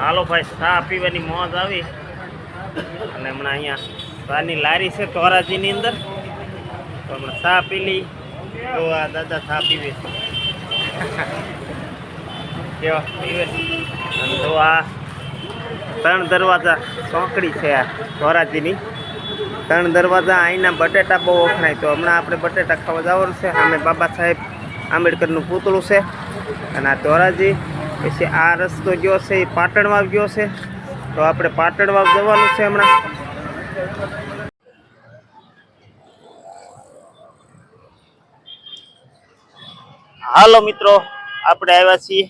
હાલો ભાઈ, ચા પીવાની મોજ આવી. અને હમણાં અહીંયા ચાની લારી છે ધોરાજીની અંદર. તો હમણાં ચા પી લઈ. તો આ દાદા ચા પીવે કેવા પીવે તો આ ત્રણ દરવાજા ચોકડી છે આ ધોરાજીની. ત્રણ દરવાજા અહીંના બટેટા બહુ વખણાય. તો હમણાં આપણે બટેટા ખાવા જવાનું છે. સામે બાબા સાહેબ આંબેડકરનું પૂતળું છે. અને આ ધોરાજી પછી આ રસ્તો ગયો છે, એ પાટણ વાવ ગયો છે. તો આપણે પાટણ વાવ જવાનું છે હમણાં. હાલો મિત્રો, આપણે આવ્યા છીએ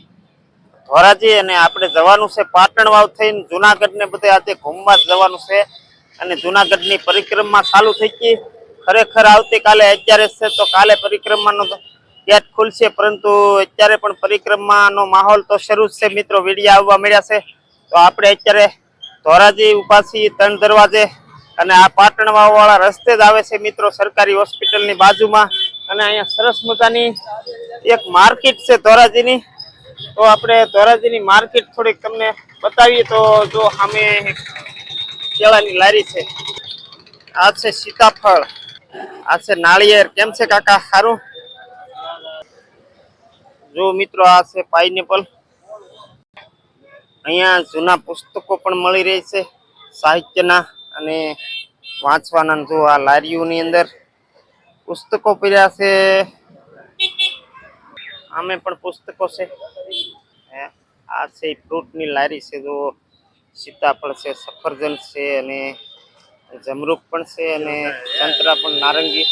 ધોરાજી અને આપણે જવાનું છે પાટણ વાવ થઈને જુનાગઢ ને બધે આજે ઘૂમવા જવાનું છે. અને જુનાગઢની પરિક્રમા ચાલુ થઈ ગઈ. ખરેખર આવતીકાલે અગિયાર છે, તો કાલે પરિક્રમાનો ગેટ ખુલશે, પરંતુ અત્યારે પણ પરિક્રમાનો માહોલ તો શરૂ છે મિત્રો. વીડિયો આવવા મળ્યા છે. તો આપણે અત્યારે ધોરાજી, ઉપાસી ત્રણ દરવાજે અને આ પાટણવાળા રસ્તે જ આવે છે મિત્રો સરકારી હોસ્પિટલની બાજુમાં. અને અહીંયા સરસ મજાની એક માર્કેટ છે ધોરાજીની. તો આપણે ધોરાજીની માર્કેટ થોડીક તમને બતાવીએ તો જો સામે કેળાની લારી છે. આ છે સીતાફળ. આ છે નાળિયેર. કેમ છે કાકા? સારું? જો મિત્રો આ છે પાઇનેપલ અહીંયા જૂના પુસ્તકો પણ મળી રહી છે સાહિત્યના અને વાંચવાના જો આ લારીઓની અંદર પુસ્તકો પડ્યા છે. આમે પણ પુસ્તકો છે. આ છે ફ્રૂટની લારી છે. જો સીતાફળ છે, સફરજન છે અને જમરૂક પણ છે અને સંતરા પણ નારંગી.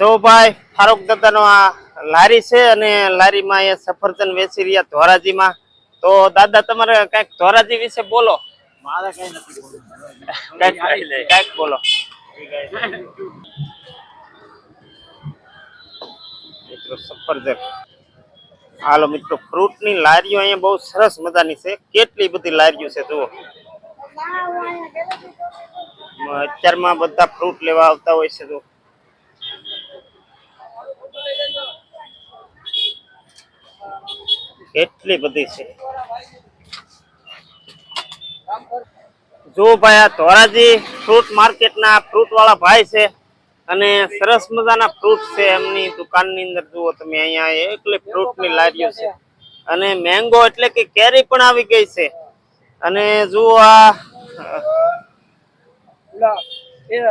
જો ભાઈ, ફારૂક દાદાનો આ લારી છે અને લારીમાં અહીંયા સફરજન વેચી રહ્યા ધોરાજીમાં. તો દાદા તમારે કંઈક ધોરાજી વિશે બોલો? મારે કઈ નથી કંઈક કંઈક બોલો. મિત્રો સફરજન. હાલો મિત્રો ફ્રૂટની લારીઓ અહીંયા બહુ સરસ મજાની છે. કેટલી બધી લારીઓ છે જુઓ. અત્યારમાં બધા ફ્રૂટ લેવા આવતા હોય છે જો કેટલી બધી છે. જો ભાઈ આ ધોરાજી ફ્રૂટ માર્કેટના ફ્રૂટ વાળા ભાઈ છે અને સરસ મજાના ફ્રૂટ છે એમની દુકાનની અંદર. જુઓ તમે અહીંયા એકલી ફ્રૂટની લારીઓ છે. અને મેંગો એટલે કે કેરી પણ આવી ગઈ છે. અને જુઓ આ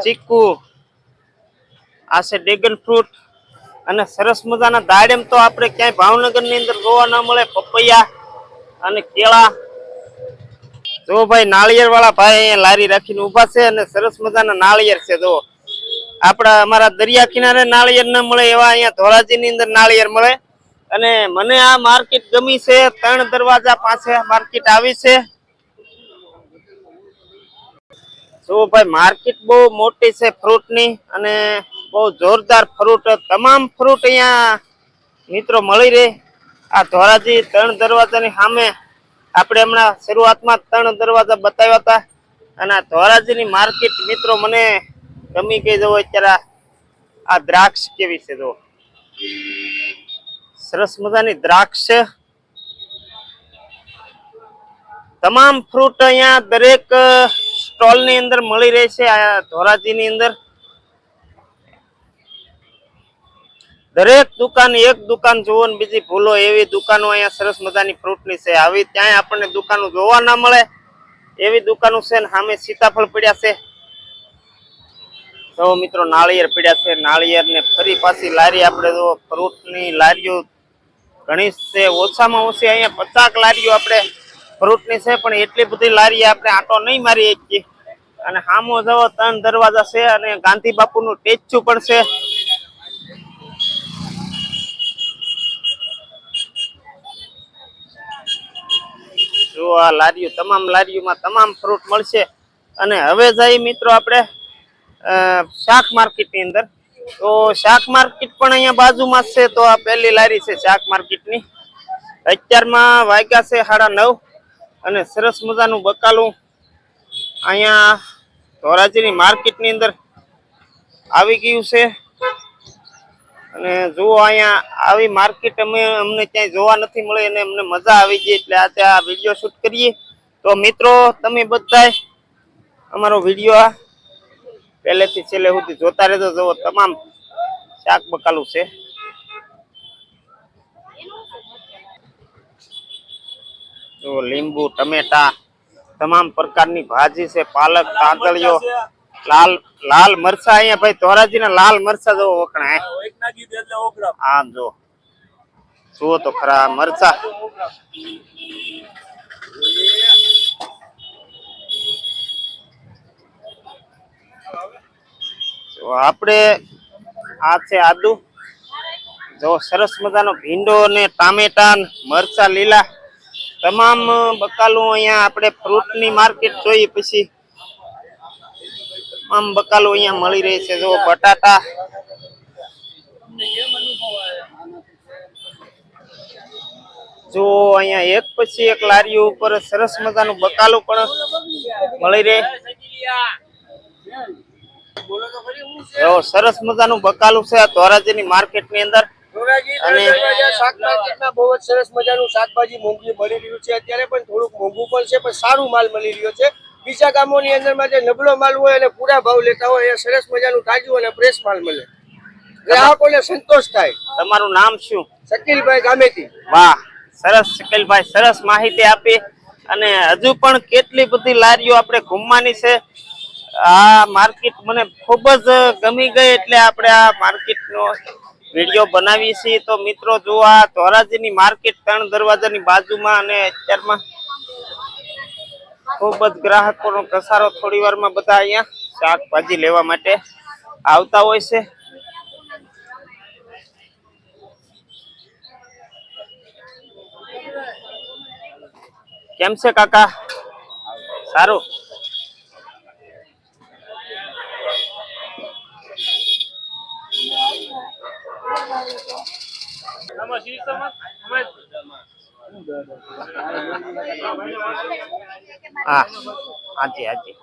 ચીકુ આ છે ડ્રેગન ફ્રૂટ અને સરસ મજાના દાડેમ તો આપણે ક્યાંય ભાવનગરની અંદર જોવા ન મળે. પપૈયા અને કેળા. જો ભાઈ નાળિયેર વાળા ભાઈ અહીંયા લારી રાખીને ઊભા છે અને સરસ મજાના નાળિયેર છે જો આપણા, અમારા દરિયા કિનારે નાળિયેર ન મળે એવા અહીંયા ધોરાજીની અંદર નાળિયેર મળે. અને મને આ માર્કેટ ગમી છે. ત્રણ દરવાજા પાસે માર્કેટ આવી છે. જો ભાઈ, માર્કેટ બહુ મોટી છે, ફ્રૂટની અને બહુ જોરદાર ફ્રૂટ તમામ ફ્રૂટ અહીંયા મિત્રો મળી રહે. આ ધોરાજી ત્રણ દરવાજાની સામે આપણે હમણાં શરૂઆતમાં ત્રણ દરવાજા બતાવ્યા હતા. અને ધોરાજીની માર્કેટ મિત્રો મને ગમી ગઈ જવો અત્યારે આ- દ્રાક્ષ કેવી છે જો. સરસ મજાની દ્રાક્ષ તમામ ફ્રૂટ અહીંયા દરેક સ્ટોલની અંદર મળી રહે છે આ ધોરાજીની અંદર. દરેક દુકાન એક દુકાન જુઓ ને બીજી ભૂલો, એવી દુકાનો અહીંયા સરસ મજાની ફ્રૂટની છે. આવી ત્યાંય આપણને દુકાનો જોવા ના મળે, એવી દુકાનો છે ને સામે સીતાફળ પડ્યા છે. તો મિત્રો, નાળિયેર પડ્યા છે. નાળિયેર ને ફરી પાછી લારી આપણે જો ફ્રૂટની લારીઓ ઘણી છે. ઓછામાં ઓછી અહીંયા પચાક લારીઓ આપણે ફ્રૂટની છે, પણ એટલી બધી લારી આપણે આટો નહીં મારી અને સામો જવો ત્રણ દરવાજા છે અને ગાંધી બાપુનું ટેચ્યુ પણ છે. આ લારીઓ, તમામ લારીઓમાં તમામ ફ્રૂટ મળશે. અને હવે જઈ મિત્રો આપણે શાક માર્કેટની અંદર. તો શાક માર્કેટ પણ અહીંયા બાજુમાં છે, તો આ પહેલી લારી છે શાક માર્કેટની. અત્યારમાં વાગ્યા છે સાડા નવ અને સરસ મજાનું બકાલું અહીંયા ધોરાજીની માર્કેટની અંદર આવી ગયું છે. અને જુઓ અહીંયા આવી માર્કેટ અમે, અમને ક્યાંય જોવા નથી મળી અને અમને મજા આવી ગઈ એટલે આજે આ વીડિયો શૂટ કરીએ. તો મિત્રો, તમે બધા અમારો વીડિયો આ પહેલેથી છેલ્લે સુધી જોતા રહેજો. જુઓ, તમામ શાક બકાલું છે. લીંબુ, ટમેટા, તમામ પ્રકારની ભાજી છે, પાલક તાંદળીઓ લાલ લાલ મરચા અહીંયા ભાઈ ધોરાજીના લાલ મરચા જો વખણાય એક નાખી દે એટલે ઓગળા આ જો. જુઓ તો ખરા મરચા. તો આપણે આ છે આદુ. જો સરસ મજાનો ભીંડો ને ટામેટા ને મરચા લીલા. તમામ બકાલું અહીંયા આપણે ફ્રૂટની માર્કેટ જોઈએ પછી. તમામ બકાલું અહીંયા મળી રહી છે. જો બટાટા. જો અહીંયા એક પછી એક લારીઓ ઉપર સરસ મજાનું બકાલું પણ મળી રહે. જો સરસ મજાનું બકાલું છે આ ધોરાજીની માર્કેટની અંદર. અને- શાક બહુ જ સરસ મજાનું શાકભાજી મોંઘી મળી રહ્યું છે. અત્યારે પણ થોડુંક મોંઘું પણ છે પણ સારું માલ મળી રહ્યો છે. બીજા ગામોની અંદરમાં જે નબળો માલ હોય અને પૂરા ભાવ લેતા હોય એ સરસ મજાનું તાજું અને ફ્રેશ માલ મળે. ગ્રાહકોને સંતોષ થાય. તમારું નામ શું? શકીલભાઈ ગામેથી. વાહ સરસ શકીલભાઈ સરસ માહિતી આપી. અને હજુ પણ કેટલી બધી લારીઓ આપણે ઘૂમવાની છે. આ માર્કેટ મને ખૂબ જ ગમી ગઈ એટલે આપણે આ માર્કેટનો વીડિયો બનાવીએ છીએ. તો મિત્રો જો આ ધોરાજીની માર્કેટ ત્રણ દરવાજાની બાજુમાં અને અત્યારમાં ખૂબ જ ગ્રાહકોનો ઘસારો થોડી વારમાં બધા અહીંયા શાકભાજી લેવા માટે આવતા હોય છે. કેમ છે કાકા? સારું? હા. હાજી હાજી.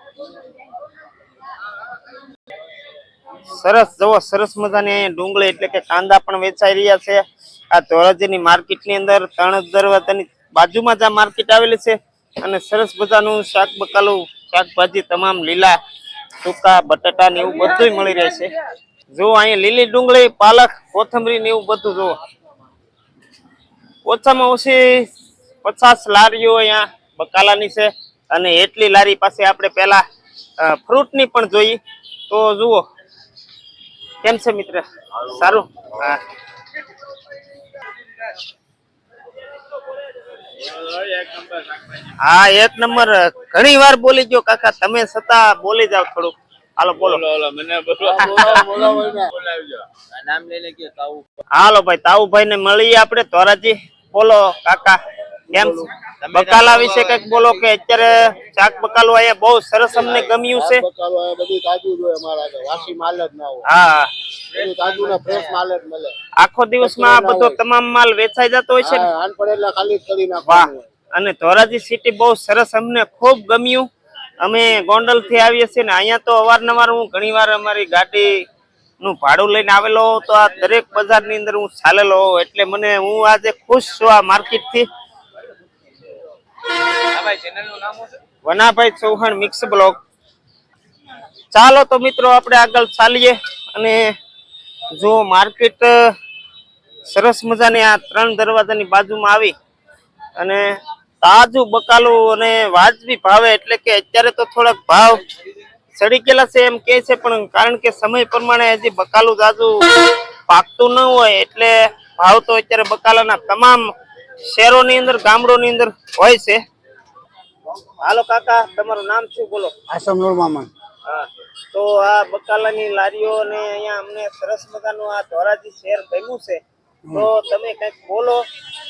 સરસ જવો સરસ મજાની અહીંયા ડુંગળી એટલે કે કાંદા પણ વેચાઈ રહ્યા છે. આ ધોરાજીની માર્કેટની અંદર ત્રણ દરવાજાની બાજુમાં જ આ માર્કેટ આવેલી છે અને સરસ મજાનું શાક બકાલું શાકભાજી તમામ લીલા સૂકા બટાટા ને એવું બધું મળી રહે છે. જો અહીંયા લીલી ડુંગળી, પાલક, કોથમરી ને એવું બધું જુઓ. ઓછામાં ઓછી પચાસ લારીઓ અહીંયા બકાલાની છે. અને એટલી લારી પાસે આપણે પેલા ફ્રૂટની પણ જોઈ. તો જુઓ. કેમ છે મિત્ર? સારું? હા. હા એક નંબર. ઘણી વાર બોલી ગયો કાકા. તમે છતાં બોલી જાવ થોડુંક. હાલો બોલો. હાલો. ભાઈ. તાવુભાઈ ને મળીએ આપડે ધોરાજી બોલો કાકા. કેમ? બકાલા વિશે કંઈક બોલો કે અત્યારે શાક બકાલું અહીંયા બહુ સરસ અમને ગમ્યું છે? બધું તાજું જ અમારા વાસી માલ જ ના હોય. હા. તાજું ને ફ્રેશ માલ જ મળે. આખો દિવસમાં આ બધો તમામ માલ વેચાઈ જતો હોય છે આન પડે એટલે ખાલી કરી વાહ. અને ધોરાજી સિટી બહુ સરસ અમને ખૂબ ગમ્યું. અમે ગોંડલથી આવીએ છીએ ને અહીંયા તો અવારનવાર હું ઘણી વાર અમારી ગાડી નું ભાડું લઈને આવેલો તો આ દરેક બજારની અંદર હું ચાલેલો એટલે મને હું આજે ખુશ છું આ માર્કેટથી. વનાભાઈ ચૌહાણ મિક્સ બ્લોક ચાલો તો મિત્રો, આપણે આગળ ચાલીએ અને જો માર્કેટ સરસ મજાની આ ત્રણ દરવાજાની બાજુમાં આવી અને તાજું બકાલું અને વાજબી ભાવે, એટલે કે અત્યારે તો થોડાક ભાવ ચડી ગયેલા છે એમ કે છે, પણ કારણ કે સમય પ્રમાણે હજી બકાલું તાજું પાકતું ન હોય, એટલે ભાવ તો અત્યારે બકાલાના તમામ શહેરોની અંદર ગામડોની અંદર હોય છે. હાલો કાકા તમારું નામ શું બોલો? આસમ મામન હા. તો આ બકાલાની લારીઓ ને અહીંયા અમને સરસ મજાનું આ ધોરાજી શહેર ગમ્યું છે. તો તમે કંઈક બોલો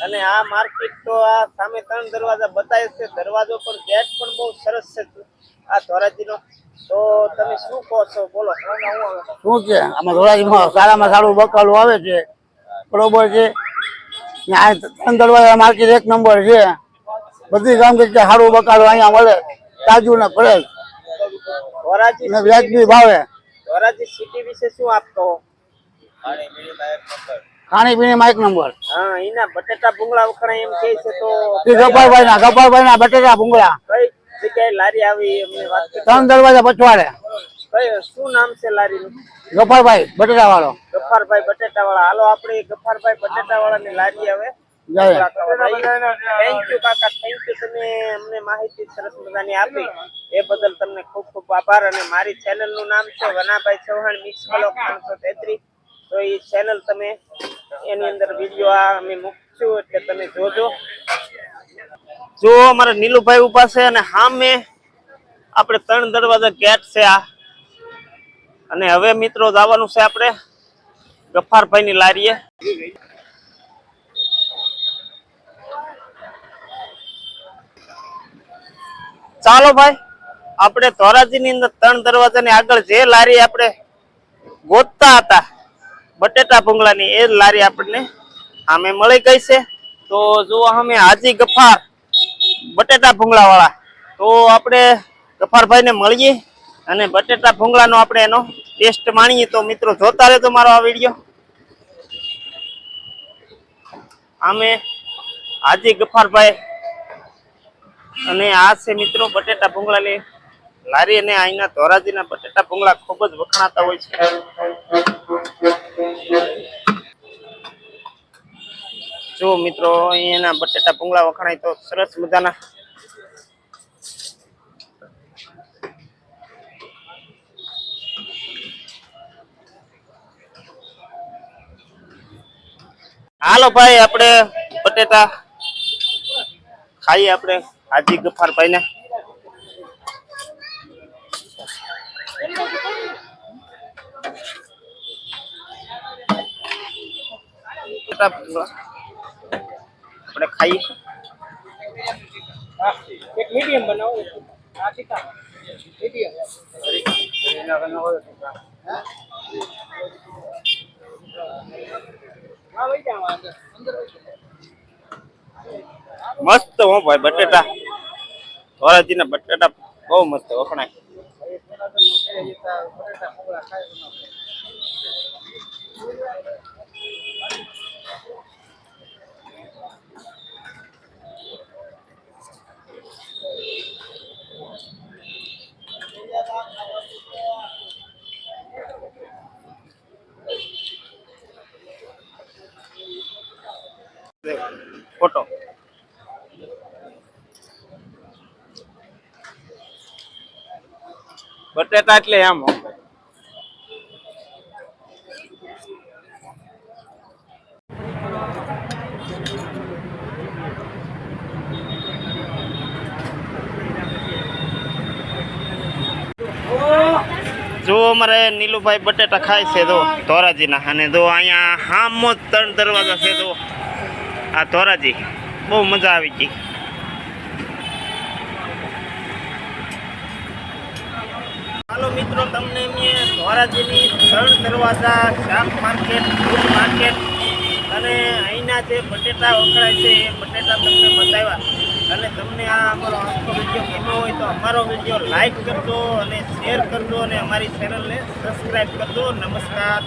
અને આ માર્કેટ તો આ સામે ત્રણ દરવાજા બતાવે છે. દરવાજો પર ગેટ પણ બહુ સરસ છે આ ધોરાજીનો. તો તમે શું કહો છો? બોલો. શું છે આમાં ધોરાજીમાં સારામાં સારું બકાલું આવે છે. બરોબર છે. દરવાજા માર્કેટ એક નંબર છે. બધી ગામ કે સારું બકાડું અહીંયા મળે. તાજું ને ફ્રેશ. ને વ્યાજબી ભાવે. ખાણી એક નંબર. બટેટા ભૂંગળા વખણાય એમ છે તો ના ના બટેટા ભૂંગળા. કઈ જગ્યાએ લારી આવી ત્રણ દરવાજા પછવાડે. શું નામ છે લારીનું? ગફારભાઈ બટેટા વાળો ગફારભાઈ બટેટા વાળા હાલો આપણે ગફારભાઈ બટેટા વાળાની લારી આવે થેન્ક યુ કાકા. થેન્ક યુ તમે અમને માહિતી સરસ મજાની આપી. એ બદલ તમને ખૂબ ખૂબ આભાર અને મારી ચેનલનું નામ છે વનાભાઈ ચૌહાણ મિક્સ બ્લોક ત્રણસો તેત્રીસ. તો એ ચેનલ તમે એની અંદર વીડિયો આ અમે મૂકશું એટલે તમે જોજો. જો અમારા નીલુભાઈ ઊભા છે અને સામે આપણે ત્રણ દરવાજા ગેટ છે આ. અને હવે મિત્રો જવાનું છે આપણે ગફારભાઈ ની લારીએ. ચાલો ભાઈ, આપણે ધોરાજી ની અંદર ત્રણ દરવાજા ની આગળ જે લારી આપણે ગોતતા હતા, બટેટા ભૂંગળાની, એ લારી આપણને સામે મળી ગઈ છે. તો જો અમે હાજી ગફાર, બટેટા ભૂંગળા વાળા તો આપણે ગફારભાઈ ને મળીએ અને બટેટા ભૂંગળાનો આપણે એનો ટેસ્ટ માણીએ તો મિત્રો જોતા રહેતો મારો આ વીડિયો. આમે હાજી ગફારભાઈ અને આ છે મિત્રો બટેટા ભૂંગળાની લારી અને અહીંના ધોરાજીના બટેટા ભૂંગળા ખૂબ જ વખણાતા હોય છે. જો મિત્રો અહીંયાના બટેટા ભૂંગળા વખણાય તો સરસ મજાના હાલો ભાઈ આપણે બટેટા ખાઈએ આપણે. હાજી ગફારભાઈ ને આપણે ખાઈએ. એક મીડિયમ બનાવો. મીડિયમ. હા? મસ્ત હો ભાઈ બટેટા. ધોરાજીના બટેટા બહુ મસ્ત વખણાય. બટેટા એટલે હો. જો અમારે નીલુભાઈ બટેટા ખાય છે જો ધોરાજીના અને જો અહીંયા હામો ત્રણ દરવાજા છે જો આ ધોરાજી, બહુ મજા આવી ગઈ. હાલો મિત્રો, તમને મેં ધોરાજીની ત્રણ દરવાજા, શાક માર્કેટ, ફૂડ માર્કેટ અને અહીંના જે બટેટા વખણાય છે, એ બટેટા તમને બતાવ્યા. અને તમને આ અમારો આખો વીડિયો ગમ્યો હોય તો અમારો વીડિયો લાઈક કરજો અને શેર કરજો અને અમારી ચેનલને સબસ્ક્રાઈબ કરજો. નમસ્કાર.